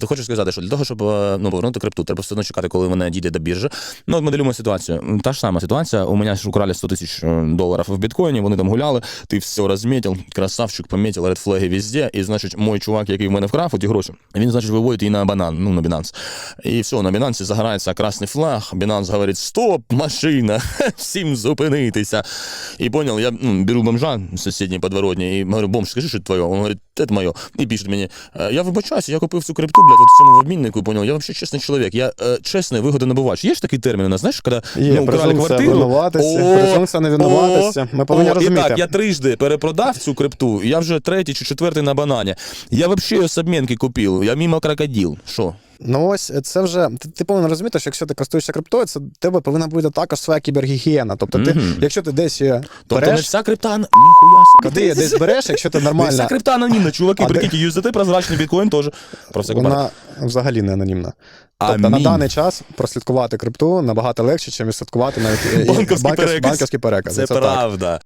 Ти хочеш сказати, що для того, щоб е, ну, повернути крипту, треба все одно чекати, коли вона дійде до біржі. Ну, от моделюємо ситуацію. Та ж сама ситуація. У мене ж украли 100 тисяч е, доларів в біткоїні, вони там гуляли, ти все розмітив, красавчик, помітив, редфлеги везде. І, значить, мой чувак, який в мене вкрав ті гроші, він, значить, виводить її на банан, ну, на Binance. І все, на Binance загорається красний флаг. Binance говорить: стоп, машина, всім зупинитися. І понял, я ну, беру бомжа з сусідньої подворотні і говорю, бомж, скажи, що твоє. Він говорить, це моє. І пише мені, «Е, я вибачаюся, я купив цю крипту, блядь, от в цьому обміннику, понял, я взагалі чесний чоловік, я е, чесний вигодонабувач. Є ж такий термін у нас, знаєш, коли Є ну, украли презумпція квартиру. винуватися, презумпція не винуватися. Ми повинні розуміти. Так, я трижди перепродав цю крипту, я вже третій чи четвертий на банані. Я взагалі з обмінки купив, я мимо крокодил. Що? Ну ось це вже ти, ти повинен розуміти, що якщо ти користуєшся криптою, це тебе повинна бути також своя кібергігієна. Тобто, ти, Мгм. якщо ти десь її Тобто не береш, вся крипта, ніхуя собі. її десь береш, якщо ти Не вся нормально, крипта анонімна, чуваки, А де- прикиньте, USDT прозрачний біткоін теж. Про все вона взагалі не анонімна. Тобто на Амінь. даний час прослідкувати крипту набагато легше, ніж відслідкувати навіть е, Банківський банківський- переказ. банківський переказ. Це так. правда.